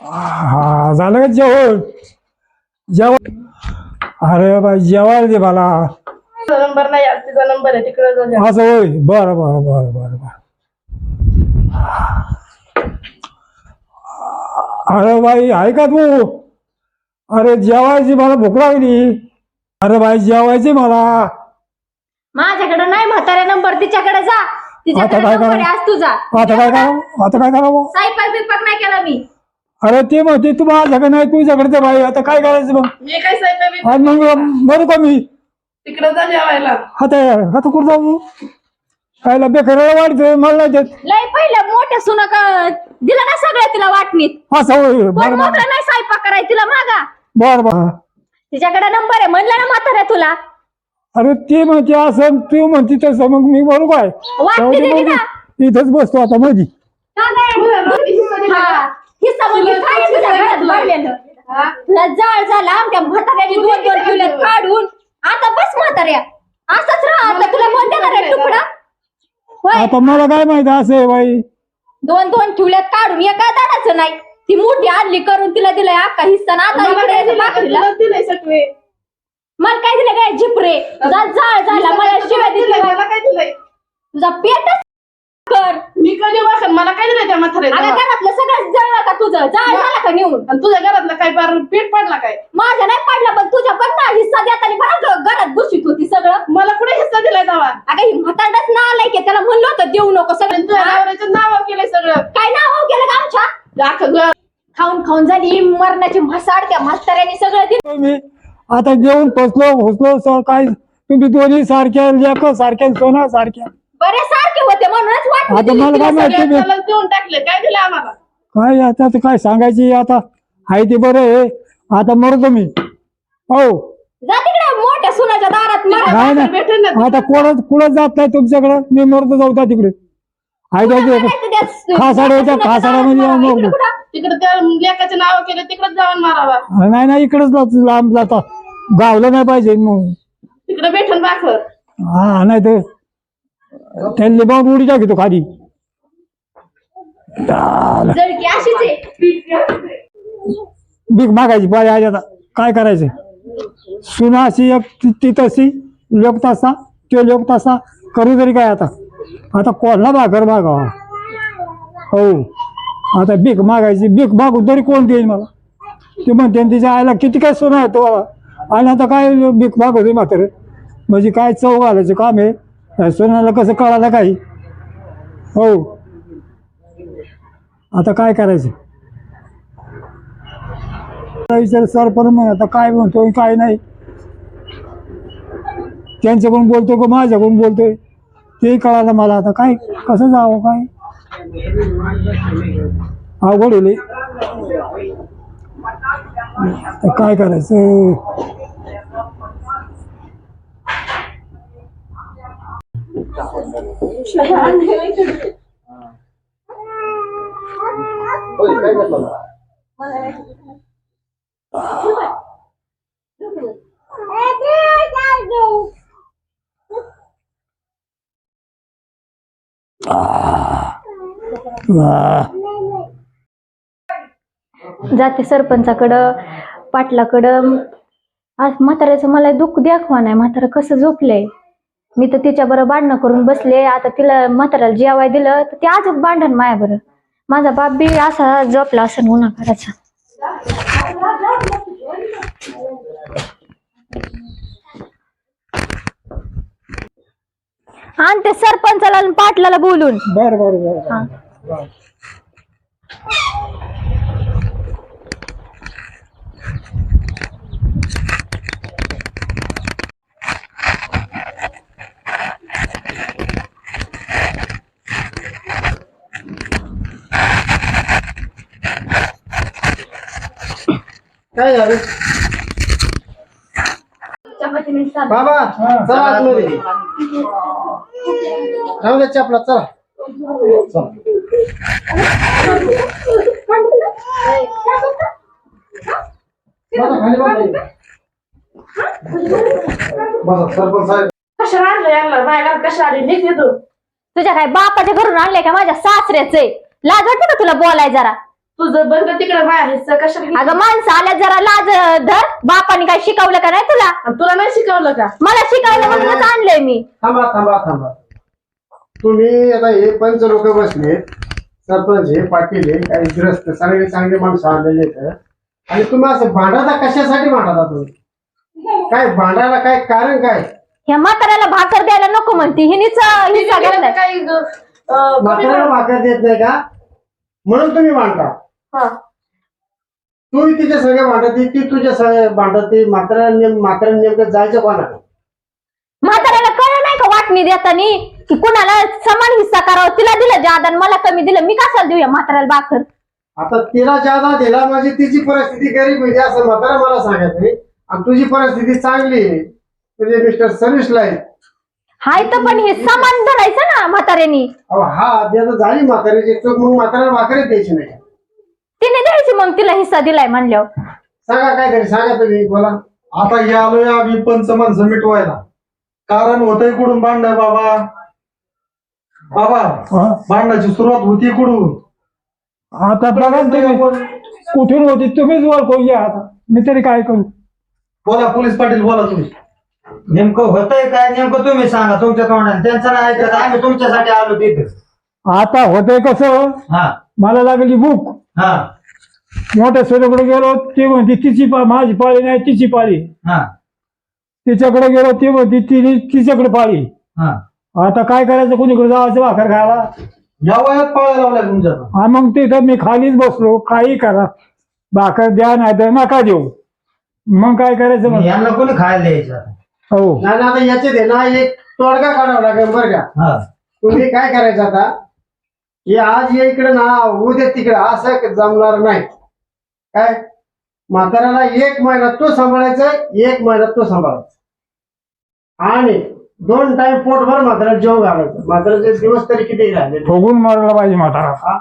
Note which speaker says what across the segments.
Speaker 1: हा झालं का जेवण? जेवण? अरे बाई जेवायला दे मला
Speaker 2: तुझा नंबर नाही आज तिचा नंबर आहे तिकडे जाऊ
Speaker 1: असं होय. बरं बरं बरं बरं बरं. अरे बाई आहे का तू. अरे जेवायची मला भूक लागली. अरे बाई जेवायची मला.
Speaker 3: माझ्याकडे नाही म्हातारा नंबर तिच्याकडे जा. तिच्याकडे
Speaker 1: आता काय
Speaker 3: नंबर आहे
Speaker 1: करावं?
Speaker 3: आज तुझा
Speaker 1: आता काय करावं? आता काय करावं?
Speaker 3: साईपाक बिपाक नाही केला मी.
Speaker 1: अरे ते म्हणते तू माझ्याकडे नाही तुझ्याकडे तर बाई. आता काय करायचं मग?
Speaker 2: मी काय साहेब
Speaker 1: आज मग बरं का मी?
Speaker 2: तिकडे जा जेवायला.
Speaker 1: आता आता कुठं जाऊ? खायला बेकराला वाढतोय मला नाही देत.
Speaker 3: लय पहिलं मोठ्या सुना का दिलं ना सगळं तिला वाटणीत.
Speaker 1: असं होय
Speaker 3: पण
Speaker 1: बरं.
Speaker 3: नाही साईपाक कराय तिला मागा.
Speaker 1: बरं बरं.
Speaker 3: तिच्याकडे नंबर आहे म्हणलं ना म्हाताऱ्या तुला.
Speaker 1: अरे ते म्हणते असं तू म्हणते तसं मग मी बरोबर आहे. जाऊ दे
Speaker 3: दिली
Speaker 1: मग.
Speaker 3: ना
Speaker 1: इथंच बसतो आता मधी.
Speaker 3: का? हा. हिस्सा म्हणजे काय आहे तुझ्या घरात? तुला जाळ झाला आमच्या म्हाताऱ्याने दोन दोन ठेवल्यात काढून. आता बस म्हाताऱ्या. असंच राहा आता तुला कोण देणार आहे तुकडा होय.
Speaker 1: आता मला काय माहिती असं बाई?
Speaker 3: दोन दोन ठेवल्यात काढून एका दाडाचं नाही. ती मोठी आणली करून तिला दिलाय अख्खा हिस्सा ना आता
Speaker 2: मला
Speaker 3: इकडे
Speaker 2: काय
Speaker 3: यायचं
Speaker 2: दिलंय?
Speaker 3: बाकरीला
Speaker 2: तुला दिलंय सटवे
Speaker 3: मला काय दिलं काय झिपरे? जाळ झाला मला शिवाय
Speaker 2: दिलंय?
Speaker 3: दिली
Speaker 2: मला काय दिलंय?
Speaker 3: तुझा पेटच कर.
Speaker 2: मी कधी वाखन मला काय दिलंय त्या
Speaker 3: अगं
Speaker 2: म्हाताऱ्याला
Speaker 3: घरातलं सगळं जळलं का तुझं? जाळ झाला का नेऊन?
Speaker 2: आणि तुझ्या घरातलं काय बार पीठ पडला काय?
Speaker 3: माझ्या नाही पडलं पण तुझ्या पण ना हिस्सा देताना बरं घरात घुशीत होती सगळं.
Speaker 2: मला कुठे हिस्सा दिलाय दावा
Speaker 3: अगं ही म्हातारडाच ना आलाय की त्याला म्हणलं होतं देऊ नको सगळं.
Speaker 2: तुझ्या
Speaker 3: हा?
Speaker 2: नवऱ्याचं नाव केलंय सगळं.
Speaker 3: काय नाव हो गेलं का आमच्या? खाऊन खाऊन झाली मरणाची म्हसाड त्या म्हाताऱ्याने सगळं दिलं.
Speaker 1: मी आता जेवून फसलो फसलो स- काय? तुम्ही दोन्ही सारख्या लेख सारख्या सोना सारख्या.
Speaker 3: बरे सारखे होते म्हणूनच वाटलं
Speaker 1: आता
Speaker 3: दिली
Speaker 1: मला काय माहिती
Speaker 2: देऊन टाकले. काय दिलं आम्हाला?
Speaker 1: काय आता तर काय सांगायची आता? आहे ते बरं आहे. आता मरतो मी. हो
Speaker 3: जा तिकडे मोठ्या सुनाच्या दारात मरा.
Speaker 1: नाही
Speaker 2: भेटेल
Speaker 1: ना
Speaker 2: ना
Speaker 1: आता कोणच कुठं जात नाही तुमच्याकडे? मी मरतो जाऊ तिकडे. आहे
Speaker 3: कुठं
Speaker 1: त्याचे
Speaker 3: मारायचं त्या-
Speaker 1: खासाड्या होत्या,
Speaker 3: सुनाच्या
Speaker 1: खासाड्यामध्ये
Speaker 3: दारात
Speaker 1: जाऊन
Speaker 3: मरा. इकडे
Speaker 1: बघू.
Speaker 3: कुठं?
Speaker 2: तिकडे त्या लेखाचे नाव केलं तिकडेच जाऊन मारावा.
Speaker 1: नाही नाही इकडेच जात- लांब जाता. गावलं नाही पाहिजे मग.
Speaker 2: तिकडे बाखर
Speaker 1: हा नाही तर त्यांनी बाबा उडी टाकी तो खाली.
Speaker 3: अशीच आहे.
Speaker 1: भीक मागायची पाय आज आता. काय करायचं? सुना अशी एक ती- ती तशी लोक तसा तो लोक तसा करू तरी काय आता? आता कोणला भाकर मागावा? हो. आता भीक मागायची भीक मागू तरी कोण देईल मला? ते म्हणते आणि तिच्या आईला किती काय सोनं आहे तुम्हाला? आणि आता काय भीक मागवते मात्र म्हणजे काय चव घालायचं काम आहे? सोन्याला कसं कळालं काही? हो. आता काय करायचं? विचार सर पण मग आता काय म्हणतो काय नाही. त्यांच्याकडून बोलतोय का माझ्याकडून बोलतोय? ते कळालं मला आता काय कसं जावं काय? अवघड होईल आता काय करायचं?
Speaker 3: जाते सरपंचाकडं पाटलाकडं. आज म्हाताऱ्याचं मला दुःख दाखवा नाही. म्हातारा कसं झोपलंय? मी तर तिच्या बरं भांडणं करून बसले. आता तिला म्हाताऱ्याला जेवाय दिलं तर ते आजच भांडण माया बरं. माझा बाप बी असा झोपला असं उन्हा करायचा आणि ते सरपंचाला आणि पाटलाला बोलून.
Speaker 1: बरं बरं बरं.
Speaker 4: काय झालं? बाबा चला आतमध्ये. राहू द्या चपला चला. बसा, खाली बसा. बसा सरपंच साहेब.
Speaker 2: कशाला आणलं यांना? बायला कशा आली निघ तू
Speaker 3: तुझ्या काय बापाच्या घरून आणले का माझ्या सासऱ्याच? लाज वाटते का तुला बोलाय जरा?
Speaker 2: तुझं तिकडे?
Speaker 3: अगं माणसं आल्या जरा लाज धर. बापाने काय शिकवलं का नाही तुला?
Speaker 2: आणि तुला नाही शिकवलं का?
Speaker 3: मला शिकवलं म्हणूनच आणलंय मी.
Speaker 4: थांबा थांबा थांबा. तुम्ही आता हे पंच लोक बसले सरपंच हे पाटील हे काही ग्रस्त सगळे चांगले माणसं आलेले आहेत. आणि तुम्ही असं भांडता कशासाठी भांडता तुम्ही? काय भांडायला काय कारण काय?
Speaker 3: ह्या म्हाताऱ्याला भाकर द्यायला नको म्हणती. हिनीच घेतलाय.
Speaker 2: काही अं, कमी
Speaker 4: म्हाताऱ्याला भाकर देत नाही का? म्हणून तुम्ही भांडता. तू तिच्या सगळे भांडती ती तुझ्या सगळे भांडती? म्हाताऱ्या नेम म्हाताऱ्या नेमकं जायचं कोणाला?
Speaker 3: म्हाताऱ्याला कळ नाही का वाटणी देतानी? की कुणाला समान हिस्सा करावा? तिला दिलं जादा आणि मला कमी दिलं. मी कशाला देऊया म्हाताऱ्याला भाकर?
Speaker 4: आता तिला ज्यादा दिला म्हणजे तिची परिस्थिती गरीब म्हणजे असं म्हातारा मला सांगायचं आणि तुझी परिस्थिती चांगली आहे. तुझे मिस्टर सर्व्हिसला आहे.
Speaker 3: हाय तर पण हे समान धरायचं ना म्हाताऱ्यानी.
Speaker 4: अहो हा आता झाली म्हाताऱ्याची चूक. मग म्हाताऱ्याला भाकरीच द्यायची नाही.
Speaker 3: तिने द्यायची मग तिला हिस्सा दिलाय म्हणल्यावर.
Speaker 4: सांगा काय तरी सांगा तुम्ही बोला.
Speaker 5: आता हे आलोय आम्ही पंच माणसं मिटवायला. कारण होतंय कुठून भांडण बाबा? बाबा
Speaker 1: हा.
Speaker 5: भांडणाची सुरुवात होती कुठून?
Speaker 1: आता बघा ना तुम्ही. कुठून होती? तुम्हीच ओळखून घ्या आता. मी तरी काय करू?
Speaker 5: बोला पोलीस पाटील बोला तुम्ही.
Speaker 6: नेमकं होतंय काय? नेमकं तुम्ही सांगा तुमच्या तोंडाने. त्यांचं नाही ऐकत आम्ही तुमच्यासाठी आलो तिथे.
Speaker 1: आता होतंय कसं?
Speaker 6: हा.
Speaker 1: मला लागली भूक.
Speaker 6: हा.
Speaker 1: मोठ्या सोन्याकडे गेलो ते म्हणते तिची पा माझी पाळी नाही तिची पाळी.
Speaker 6: हा.
Speaker 1: तिच्याकडे गेलो ते म्हणते तिने तिच्याकडे पाळी.
Speaker 6: हा.
Speaker 1: आता काय करायचं? कोणीकडे जायचं भाकर खायला?
Speaker 5: या वयात पाळायला लावलाय तुमच्या.
Speaker 1: हा मग तिथं मी खालीच बसलो. काही करा. भाकर द्या नाही तर नका देऊ. मग काय करायचं मग?
Speaker 6: यांना कोणी खायला द्यायचं?
Speaker 1: हो.
Speaker 4: नाही ना आता याचे दे ना एक तोडगा काढावा लागेल बरं का.
Speaker 6: हा.
Speaker 4: तुम्ही काय करायचं आता? हे आज ये इकडे ना उद्या तिकडे असं जमणार नाही. काय? म्हाताऱ्याला एक महिना तो सांभाळायचा एक महिना तो सांभाळायचा. आणि दोन टाइम पोटभर म्हाताऱ्याला जेव घालायचं. म्हाताऱ्याचे दिवस तरी किती राहिले?
Speaker 1: ठोकून मारला पाहिजे म्हातारा.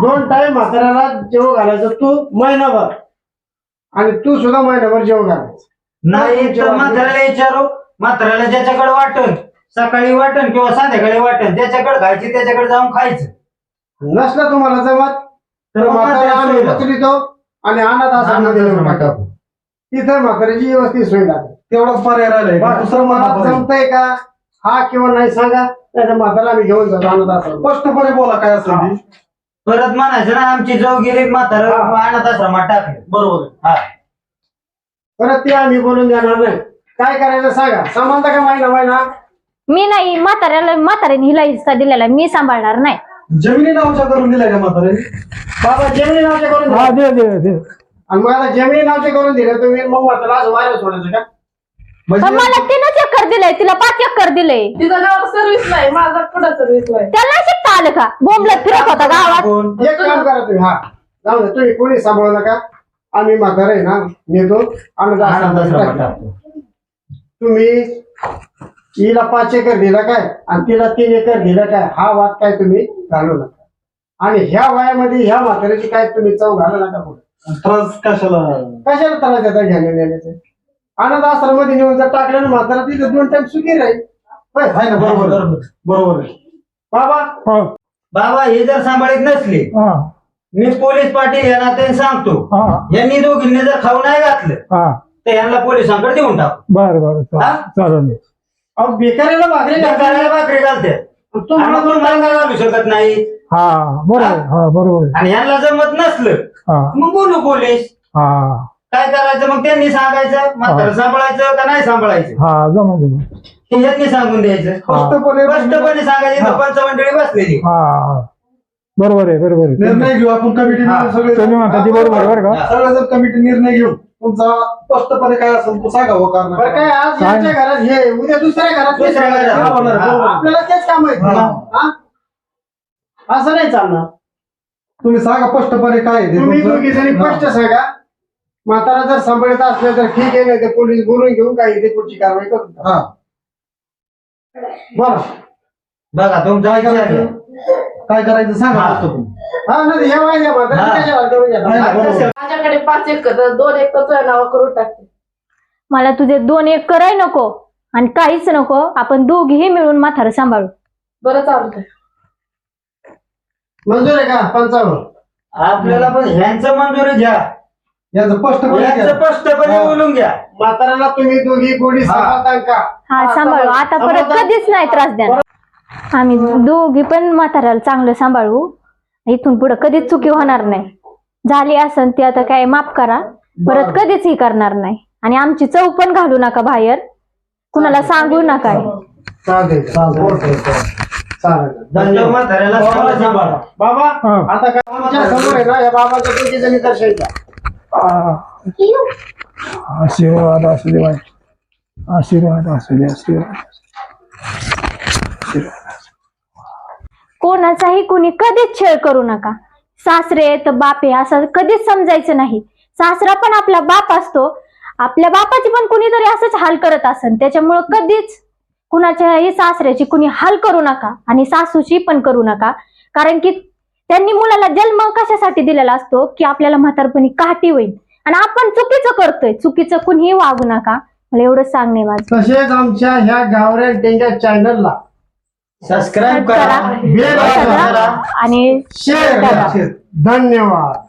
Speaker 4: दोन टाइम म्हाताऱ्याला जेव घालायचं तू महिनाभर. आणि तू सुद्धा महिनाभर जेव घालायचं.
Speaker 6: नाही तर म्हाताऱ्याला विचारू. म्हाताऱ्याला ज्याच्याकडे वाटन सकाळी वाटन किंवा संध्याकाळी वाटन ज्याच्याकडे खायची त्याच्याकडे जाऊन खायचं.
Speaker 4: नसलं तुम्हाला जमत? तर म्हातारा आम्ही. उचलितो आणि अनाथ टाकतो. तिथं म्हाताऱ्याची व्यवस्थित सोय लागते
Speaker 5: तेवढाच पर्याय राहिलाय.
Speaker 4: बरं,
Speaker 5: दुसरं मला
Speaker 4: जमतंय का? हा किंवा नाही सांगा. नाही तर म्हातारा आम्ही घेऊन जातो अनाथ आश्रम
Speaker 5: स्पष्टपणे बोला काय असेल ती.
Speaker 6: परत म्हणायचं ना आमची जाऊ गेली म्हातारा. अनाथ आश्रमात टाकले.
Speaker 5: बरोबर.
Speaker 6: हा.
Speaker 4: परत ते आम्ही बोलून देणार नाही. काय करायचं सांगा. समानता का महिना
Speaker 3: मी नाही म्हाताऱ्याला म्हाताऱ्याने हिला हिस्सा दिलेला मी सांभाळणार नाही.
Speaker 5: जमिनी नावच्या करून दिल्या का म्हातारे?
Speaker 4: बाबा जमिनी नावचे करून
Speaker 1: हा
Speaker 4: दिले. आणि आता जमिनी नावचे करून दिले तुम्ही मग म्हातारा आज वाऱ्या सोडायचं का?
Speaker 3: पण
Speaker 5: म्हणजे
Speaker 3: मला तीनच एकर दिलंय तिला पाच एकर दिलंय.
Speaker 2: तिचा नाव सर्व्हिस नाही माझा पुढं सर्व्हिस नाही?
Speaker 3: त्याला शिकता आलं का? बोंबलत फिरत होता गावात.
Speaker 6: कोण?
Speaker 4: एक काम करा तुम्ही हा. जाऊ दे तुम्ही कोणी सांभाळू नका. आम्ही म्हातारा आहे ना नेतो. टाकतो तुम्ही हिला पाच एकर दिला काय? आणि तिला तीन एकर दिलं काय? हा वाद काय तुम्ही? घालू नका. आणि ह्या वयामध्ये ह्या म्हाताऱ्याची काय तुम्ही चव घालू नका पुढे.
Speaker 5: त्रास कशाला?
Speaker 4: कशाला त्रास देता घेण्या देण्याचे अनाथ आश्रमामध्ये नेऊन जर टाकलं ना म्हातारा तिथे दोन टाइम सुखी राहील. होय,
Speaker 5: आहे ना बरोबर. आहे. बरोबर. आहे
Speaker 4: बाबा
Speaker 1: हो.
Speaker 6: बाबा हे जर सांभाळीत नसले
Speaker 1: हा.
Speaker 6: मी पोलीस पाटील या नात्याने सांगतो.
Speaker 1: हा.
Speaker 6: यांनी दोघींनी जर खाऊ नाही घातलं
Speaker 1: हा.
Speaker 6: तर यांना पोलिसांकडे देऊन टाकू.
Speaker 1: बरं बरं? चालेल.
Speaker 4: अहो बेकाऱ्याला भाकरी
Speaker 6: भाकरी घालते
Speaker 4: तू मला
Speaker 6: आणि घालू शकत नाही?
Speaker 1: हा बरोबर हा. बरोबर. आहे.
Speaker 6: आणि यांना जमत नसलं
Speaker 1: हा.
Speaker 6: मग बोलू पोलीस.
Speaker 1: हा.
Speaker 6: काय करायचं? मग त्यांनी सांगायचं म्हातारं सांभाळायचं का नाही सांभाळायचं?
Speaker 1: हा जमा जमा
Speaker 6: हे यांनी सांगून द्यायचं.
Speaker 5: स्पष्टपणे
Speaker 6: स्पष्टपणे सांगायचं इथं पंचमंडळी बसलेली.
Speaker 1: हा हा. बरोबर आहे बरोबर आहे.
Speaker 5: निर्णय घेऊ आपण कमिटी
Speaker 6: हा.
Speaker 5: सगळे
Speaker 1: तुम्ही म्हणता ती बरोबर आहे बरं का?
Speaker 5: सगळे जर कमिटी निर्णय घेऊ. तुमचा स्पष्टपणे काय असेल तो सांगावं
Speaker 4: बरं काय
Speaker 5: कारण
Speaker 4: आज? यांच्या घरात हे उद्या दुसऱ्या घरात ते
Speaker 6: दुसऱ्या घरात.
Speaker 4: हा.
Speaker 6: हा.
Speaker 4: आपल्याला तेच काम आहे
Speaker 5: हा.
Speaker 4: हा? असं नाही चालणार
Speaker 5: तुम्ही सांगा स्पष्टपणे काय आहे ते
Speaker 4: तुम्ही
Speaker 5: तुमचं.
Speaker 4: दोघी जणी
Speaker 5: हा.
Speaker 4: स्पष्ट सांगा म्हातारा जर सांभाळत असले तर ठीक आहे नाही तर पोलीस बोलून घेऊन काही ते पुढची कारवाई करू
Speaker 5: हा
Speaker 4: बरं
Speaker 6: बघा तुमचा घ्या.
Speaker 5: काय करायचं सांगा
Speaker 6: हा.
Speaker 4: हा नाही हे
Speaker 6: हा.
Speaker 4: करून?
Speaker 5: नाही, नाही, बरोबर.
Speaker 2: माझ्याकडे पाच एकर दोन एकर तुझ्या नावा करून टाकते
Speaker 3: मला तुझे दोन एक कराय नको आणि काहीच नको आपण दोघीही मिळून म्हातारं सांभाळू
Speaker 2: बरं चालतंय
Speaker 4: मंजूर आहे का पंचावन्न
Speaker 6: आपल्याला पण ह्यांचं मंजुरी घ्या
Speaker 5: याचं स्पष्टपणे
Speaker 6: ह्यांचं
Speaker 5: घ्या.
Speaker 6: स्पष्टपणे
Speaker 5: हा.
Speaker 6: बोलून घ्या
Speaker 4: म्हाताऱ्याला तुम्ही दोघी गोडी
Speaker 5: हा.
Speaker 4: सांभाळता का
Speaker 3: हा सांभाळू आता परत. कधीच नाही त्रास द्या आम्ही दोघी पण म्हाताऱ्याला चांगलं सांभाळू. इथून पुढे कधीच चुकी होणार नाही. झाली असन ती आता काय माफ करा. परत. कधीच ही करणार नाही. आणि आमची चव पण घालू नका बाहेर. कुणाला सांगू नका.
Speaker 4: चालतंय चालतंय चालेल
Speaker 6: धन्य म्हाताऱ्याला चांगलं सांभाळा.
Speaker 4: बाबा. आता काय आमच्यासमोर आहे ना या बाबाच्या दोघी जणी दर्शन द्या
Speaker 1: आ, आशीर्वाद असू दे बाई आशीर्वाद असू दे आशीर्वाद.
Speaker 3: कोणाचाही कुणी कधीच छळ करू नका. सासरे तर बापे असं कधीच समजायचं नाही. सासरा पण आपला बाप असतो. आपल्या बापाची पण कुणीतरी असंच हाल करत असन. त्याच्यामुळं कधीच कुणाच्याही सासऱ्याची कुणी हाल करू नका आणि सासूची पण करू नका. कारण की त्यांनी मुलाला जन्म कशासाठी दिलेला असतो? की आपल्याला म्हातारपणी काठी होईल. आणि आपण चुकीचं करतोय. चुकीचं कुणीही वागू नका. मला एवढं सांगणे माझं.
Speaker 4: तसेच आमच्या ह्या गावऱ्या टेंग्या चॅनलला
Speaker 6: सबस्क्राईब
Speaker 3: करा.
Speaker 6: बेल आयकॉन
Speaker 3: आणि
Speaker 4: शेअर. करा धन्यवाद